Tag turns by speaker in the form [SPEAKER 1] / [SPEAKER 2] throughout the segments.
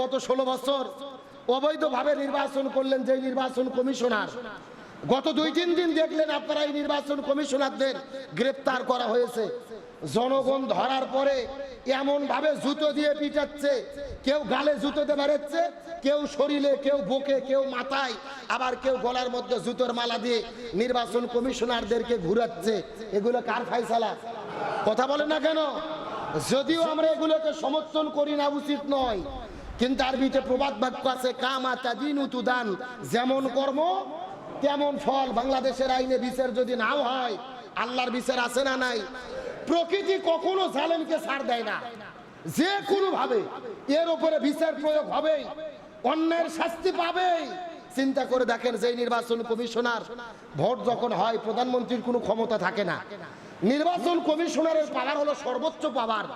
[SPEAKER 1] গত ষোলো বছর অবৈধভাবে নির্বাচন করলেন যে নির্বাচন কমিশনার। গত দুই, তিন দিন দেখলেন আপনারা এই নির্বাচন কমিশনারদের গ্রেপ্তার করা হয়েছে। জনগণ ধরার পরে এমন ভাবে জুতো দিয়ে পিটাচ্ছে, কেউ গালে জুতো দিয়ে বেড়াচ্ছে কেউ শরীরে, কেউ বুকে, কেউ মাথায়, আবার কেউ গলার মধ্যে জুতোর মালা দিয়ে নির্বাচন কমিশনারদেরকে ঘুরাচ্ছে। এগুলো কার ফাইসালা? কথা বলে না কেন? যদিও আমরা এগুলোকে সমর্থন করি না, উচিত নয়। কিন্তু আরবিতে প্রবাদ বাক্য আছে, কামা তাদিন উতুদান যেমন কর্ম, তেমন ফল। বাংলাদেশের আইনে বিচার যদি নাও হয়, আল্লাহর বিচার আছে না নাই? প্রকৃতি কখনো জালেমকে ছাড় দেয় না। যে কোনো ভাবে এর উপরে বিচার প্রয়োগ হবেই, অন্যের শাস্তি পাবেই। চিন্তা করে দেখেন যে নির্বাচন কমিশনার ভোট যখন হয়, প্রধানমন্ত্রীর কোনো ক্ষমতা থাকে না। নির্বাচন কমিশনারের পাওয়ার হলো সর্বোচ্চ পাওয়ার।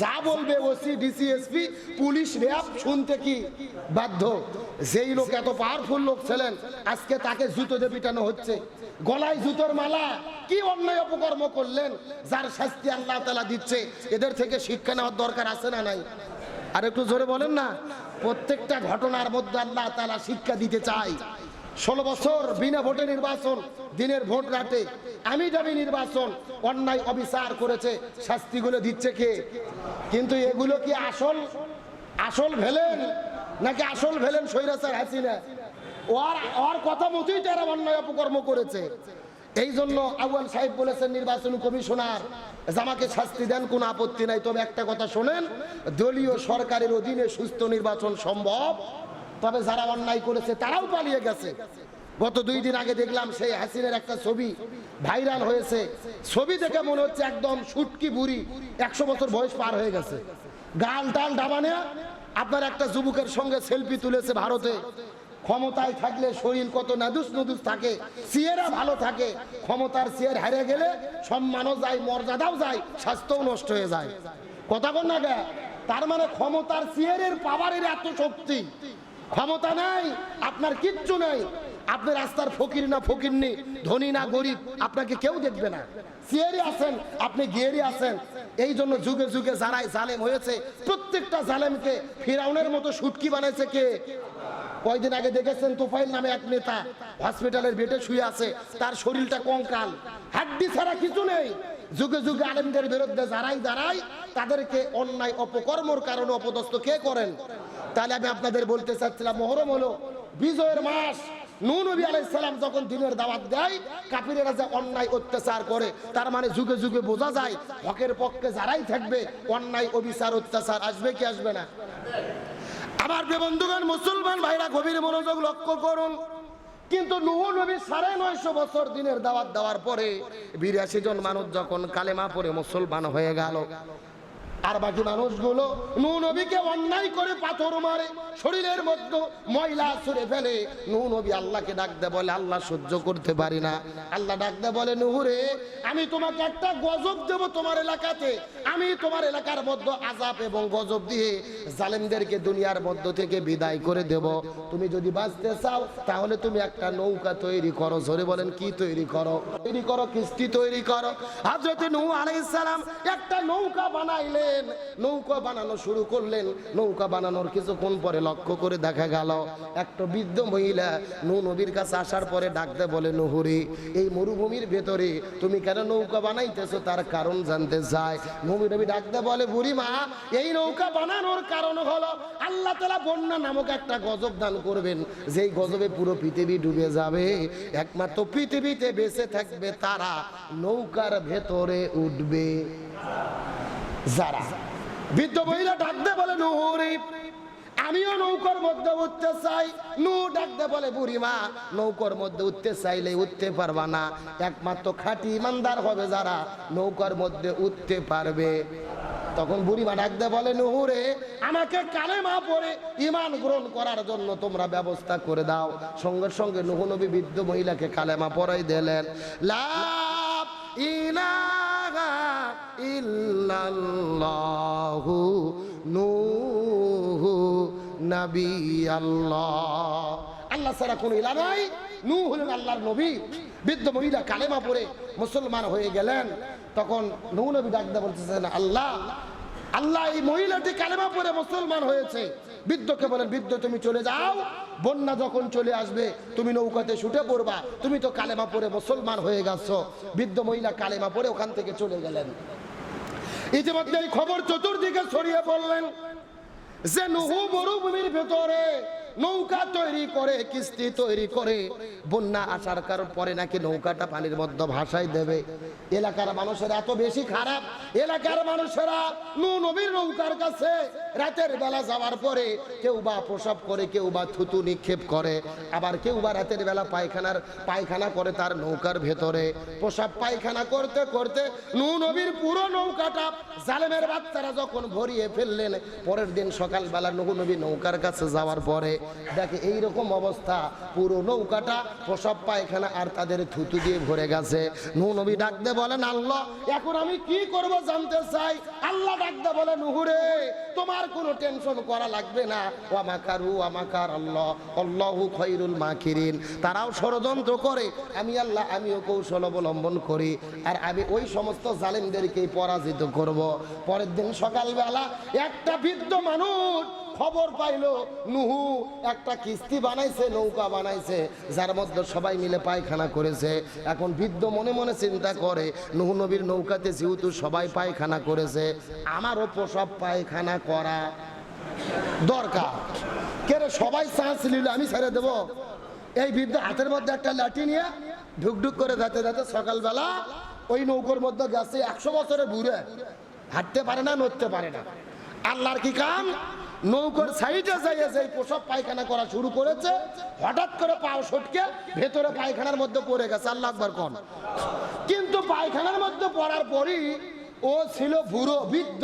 [SPEAKER 1] যা বলবে ওসি ডিসিএসপি পুলিশ, র্যাব, শুনতে কি বাধ্য? যেই লোক এত পাওয়ারফুল লোক ছিলেন, আজকে তাকে জুতো দিয়ে পিটানো হচ্ছে। গলায় জুতোর মালা, কি অন্যায় অপকর্ম করলেন? যার শাস্তি আল্লাহ তালা দিচ্ছে, এদের থেকে শিক্ষা নেওয়ার দরকার আছে না নাই? আর একটু জোরে বলেন না, প্রত্যেকটা ঘটনার মধ্যে আল্লাহ তালা শিক্ষা দিতে চাই ষোলো বছর বিনা ভোটে নির্বাচন, দিনের ভোট রাতে আমি দাবি নির্বাচন, অন্যায় অবিচার করেছে, শাস্তিগুলো দিচ্ছে কে? কিন্তু এগুলো কি আসল আসল ভেলেন নাকি আসল ভেলেন সৈরাচার হাসিনা? ওর ওর কথা মতোই তারা অন্যায় অপকর্ম করেছে। এই জন্য আউয়াল সাহেব বলেছেন, নির্বাচন কমিশনার যে আমাকে শাস্তি দেন, কোনো আপত্তি নাই। তবে একটা কথা শোনেন, দলীয় সরকারের অধীনে সুস্থ নির্বাচন সম্ভব। তবে যারা অন্যায় করেছে, তারাও পালিয়ে গেছে। গত দুই দিন আগে দেখলাম সেই হাসিনের একটা ছবি ভাইরাল হয়েছে। ছবি দেখে মনে হচ্ছে একদম সুটকি বুড়ি, একশো বছর বয়স পার হয়ে গেছে। গাল টাল ডাবানে আপনার একটা যুবকের সঙ্গে সেলফি তুলেছে ভারতে। ক্ষমতায় থাকলে শরীর কত নাদুস নদুস থাকে, সিয়েরা ভালো থাকে। ক্ষমতার সিয়ের হারিয়ে গেলে সম্মানও যায়, মর্যাদাও যায়, স্বাস্থ্যও নষ্ট হয়ে যায়। কথা বল না তার মানে ক্ষমতার সিয়েরের পাওয়ারের এত শক্তি। ক্ষমতা নাই, আপনার কিচ্ছু নাই। আপনি রাস্তার ফকির না ফকিরনি, ধনী না গরিব, আপনাকে কেউ দেখবে না। সিয়ারি আছেন, আপনি গিয়েরি আছেন। এই জন্য যুগে যুগে যারাই জালেম হয়েছে, প্রত্যেকটা জালেমকে ফিরাউনের মতো সুটকি বানাইছে কে? কয়দিন আগে দেখেছেন তোফাইল নামে এক নেতা হসপিটালের বেডে শুয়ে আছে, তার শরীরটা কঙ্কাল। হাড্ডি ছাড়া কিছু নেই। যুগে যুগে আলেমদের বিরুদ্ধে যারাই দাঁড়ায়, তাদেরকে অন্যায়, অপকর্মর কারণে অপদস্থ কে করেন? তাহলে আমি আপনাদের বলতে চাচ্ছিলাম, মহরম হলো বিজয়ের মাস। যখন দিনের দাওয়াত দেয় অন্যায় অত্যাচার করে, তার মানে বোঝা যায়, হকের পক্ষে যারাই থাকবে, অন্যায়, অবিচার, অত্যাচার আসবে কি আসবে না? মুসলমান ভাইরা, গভীর মনোযোগ লক্ষ্য করুন। কিন্তু নুহ নবী সাড়ে নয়শো বছর দিনের দাওয়াত দেওয়ার পরে বিরাশি জন মানুষ যখন কালেমা পরে মুসলমান হয়ে গেল। আর বাকি মানুষগুলো নু নবীকে অন্যায় করে পাথর মারে, শরীরের মধ্যে ময়লা ছুড়ে ফেলে। নু নবী আল্লাহকে ডাকতে বলে, আল্লাহ সহ্য করতে পারি না। আল্লাহ ডাকতে বলে, নুহুরে, আমি তোমাকে একটা গজব দেব তোমার এলাকাতে। আমি তোমার এলাকার মধ্যে আজাব এবং গজব দিয়ে জালেমদেরকে দুনিয়ার মধ্য থেকে বিদায় করে দেব। তুমি যদি বাঁচতে চাও, তাহলে তুমি একটা নৌকা তৈরি করো। জোরে বলেন, কি তৈরি করো? তৈরি করো, কিস্তি তৈরি করো। হাজরতে নূহ আলাইহিস সালাম একটা নৌকা বানাইলেন নৌকা বানানো শুরু করলেন, নৌকা বানানোর কিছুক্ষণ পরে লক্ষ্য করে দেখা গেল, একটা বৃদ্ধ মহিলা নূ নবীর কাছে আসার পরে ডাকতে বলে, নুহুরি, এই মরুভূমির ভেতরে তুমি কেন নৌকা বানাইতেছো? তার কারণ জানতে চায় নবী নবী ডাকতে বলে, বুড়ি মা, এই নৌকা বানানোর কারণ হলো আল্লাহ তালা বন্যা নামক একটা গজব দান করবেন। যেই গজবে পুরো পৃথিবী ডুবে যাবে। একমাত্র পৃথিবীতে বেঁচে থাকবে তারা নৌকার ভেতরে উঠবে। যারা। বৃদ্ধ মহিলা ডাকতে বলে নুহুরি আমিও নৌকার মধ্যে উঠতে চাই। নু ডাকতে বলে বুড়িমা নৌকার মধ্যে উঠতে চাইলে উঠতে পারবা না। একমাত্র খাঁটি ইমানদার হবে যারা নৌকার মধ্যে উঠতে পারবে। তখন বুড়িমা ডাকতে বলে নুহুরে আমাকে কালেমা পরে ইমান গ্রহণ করার জন্য তোমরা ব্যবস্থা করে দাও। সঙ্গে সঙ্গে নুহনবী বৃদ্ধ মহিলাকে কালেমা পড়াই দিলেন। লাভ ইলাহা ইল্লাল্লাহু নূহু নবী আল্লাহ আল্লাহ ছাড়া কোনো ইলা নাই। নূ হলেন আল্লাহর নবী। বৃদ্ধ মহিলা কালেমা পড়ে মুসলমান হয়ে গেলেন। তখন নূ নবী ডাকতে বলতেছেন, আল্লাহ আল্লাহ এই মহিলাটি কালেমা পরে মুসলমান হয়েছে। বৃদ্ধকে বলেন, বৃদ্ধ, তুমি চলে যাও। বন্যা যখন চলে আসবে, তুমি নৌকাতে ছুটে পড়বা। তুমি তো কালেমা পরে মুসলমান হয়ে গেছো। বৃদ্ধ মহিলা কালেমা পরে ওখান থেকে চলে গেলেন। ইতিমধ্যে এই খবর চতুর্দিকে ছড়িয়ে পড়লেন যে নুহু মরুভূমির ভেতরে নৌকা তৈরি করে, কিস্তি তৈরি করে, বন্যা আসার কারণ পরে নাকি নৌকাটা পানির মধ্যে ভাসাই দেবে। এলাকার মানুষেরা এত বেশি খারাপ। এলাকার মানুষেরা নবীর নৌকার কাছে রাতের বেলা যাওয়ার পরে কেউ বা প্রসব করে, কেউ বা থুতু নিক্ষেপ করে। আবার কেউ বা রাতের বেলা পায়খানার, পায়খানা করে তার নৌকার ভেতরে। প্রসাব পায়খানা করতে করতে নবীর পুরো নৌকাটা জালেমের বাচ্চারা যখন ভরিয়ে ফেললেন, পরের দিন সকালবেলা নবী নৌকার কাছে যাওয়ার পরে দেখে এইরকম অবস্থা, পুরো নৌকাটা প্রসব পায়খানা আর তাদের থুতু দিয়ে ভরে গেছে। নবী ডাকতে বলেন, আল্লাহ, এখন আমি কি করব জানতে চাই? আল্লাহ ডাকতে বলে নুহুরে তোমার কোনো টেনশন করা লাগবে না। ওয়ামাকারু আমাকার আল্লাহ, আল্লাহু খৈরুল মাকিরিন। তারাও ষড়যন্ত্র করে, আমি আল্লাহ, আমিও কৌশল অবলম্বন করি। আর আমি ওই সমস্ত জালেমদেরকেই পরাজিত করব। পরের দিন সকালবেলা একটা বৃদ্ধ মানুষ খবর পাইলো, নুহু একটা কিস্তি বানাইছে, নৌকা বানাইছে, যার মধ্যে সবাই মিলে পায়খানা করেছে। এখন বৃদ্ধ মনে মনে চিন্তা করে, নুহু নবীর নৌকাতে যেহেতু সবাই পায়খানা করেছে, আমারও প্রসব পায়খানা করা দরকার। কেরে সবাই চান্স নিল, আমি ছেড়ে দেবো? এই বৃদ্ধ হাতের মধ্যে একটা লাঠি নিয়ে ঢুকঢুক করে যাতে যাতে সকালবেলা ওই নৌকোর মধ্যে গেছে, একশো বছরে ঘুরে হাঁটতে পারে না, নড়তে পারে না। আল্লাহর কি কাম? নৌকোর সাইডে যাইয়ে যেই প্রসব পায়খানা করা শুরু করেছে, হঠাৎ করে পাও সটকে ভেতরে পায়খানার মধ্যে পড়ে গেছে। আল্লাহ একবার কন। কিন্তু পায়খানার মধ্যে পড়ার পরই ও ছিল বুড়ো বৃদ্ধ।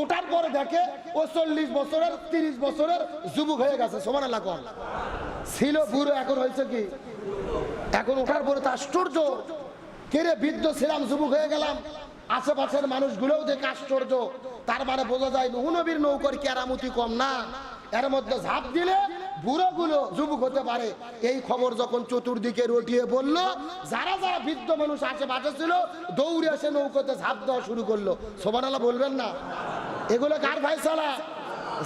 [SPEAKER 1] ওঠার পরে দেখে ও চল্লিশ বছরের, তিরিশ বছরের যুবক হয়ে গেছে। সমান আল্লাহ কন। ছিল বুড়ো এখন হয়েছে কি? এখন ওঠার পরে তো আশ্চর্য। কেরে বৃদ্ধ ছিলাম, যুবক হয়ে গেলাম। আশেপাশের মানুষগুলোও দেখে আশ্চর্য। তার মানে বোঝা যায় নুহনবীর নৌকর কেরামতি কম না। এর মধ্যে ঝাঁপ দিলে বুড়োগুলো যুবক হতে পারে। এই খবর যখন চতুর্দিকে রটিয়ে বলল, যারা যারা বৃদ্ধ মানুষ আশেপাশে ছিল, দৌড়ে এসে নৌকোতে ঝাঁপ দেওয়া শুরু করল। সোবানালা বলবেন না? এগুলো কার ভাইসালা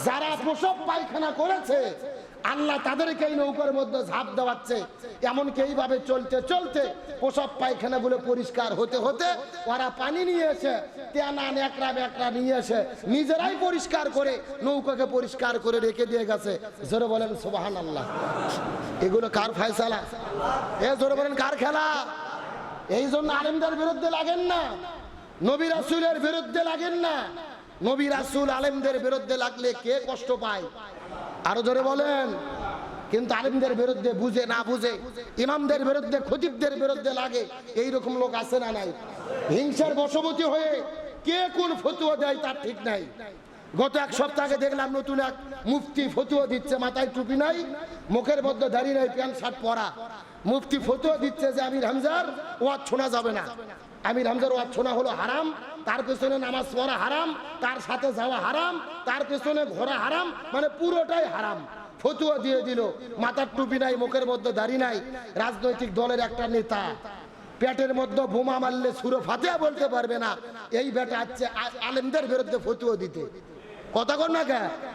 [SPEAKER 1] যারা প্রসব পায়খানা করেছে আল্লাহ তাদেরকে এই নৌকার মধ্যে ঝাঁপ দেওয়াচ্ছে। এমনকি এইভাবে চলতে চলতে প্রসব পায়খানা বলে পরিষ্কার হতে হতে ওরা পানি নিয়ে এসে তেনা ন্যাকড়া, ব্যাকড়া নিয়ে এসে নিজেরাই পরিষ্কার করে নৌকাকে পরিষ্কার করে রেখে দিয়ে গেছে। জোরে বলেন সোবাহান আল্লাহ এগুলো কার ফায়সালা? এ জোরে বলেন, কার খেলা? এই জন্য আলেমদের বিরুদ্ধে লাগেন না। নবী রাসুলের বিরুদ্ধে লাগেন না। নবী রাসুল আলেমদের বিরুদ্ধে লাগলে কে কষ্ট পায়? আরও জোরে বলেন। কিন্তু আলিমদের বিরুদ্ধে বুঝে না বুঝে, ইমামদের বিরুদ্ধে, খতিবদের বিরুদ্ধে লাগে এই রকম লোক আছে না নাই? হিংসার বশবতী হয়ে কে কোন ফতুয়া দেয় তার ঠিক নাই। গত এক সপ্তাহ আগে দেখলাম নতুন এক মুফতি ফতুয়া দিচ্ছে, মাথায় টুপি নাই, মুখের মধ্যে দাঁড়িয়ে নাই, প্যান্ট শার্ট পরা। মুফতি ফতুয়া দিচ্ছে যে আমির হামজার, ওয়াজ শোনা যাবে না। আমির হামজার ওয়াজ শোনা হলো হারাম, তার পেছনে নামাজ পড়া হারাম, তার সাথে যাওয়া হারাম, তার পেছনে ঘোরা হারাম মানে পুরোটাই হারাম। ফতুয়া দিয়ে দিল, মাথার টুপি নাই, মুখের মধ্যে দাড়ি নাই, রাজনৈতিক দলের একটা নেতা। পেটের মধ্যে বোমা মারলে সুরো ফাতেয়া বলতে পারবে না। এই বেটা হচ্ছে আ- আলেমদের বিরুদ্ধে ফতুয়া দিতে। কথা কর না কে?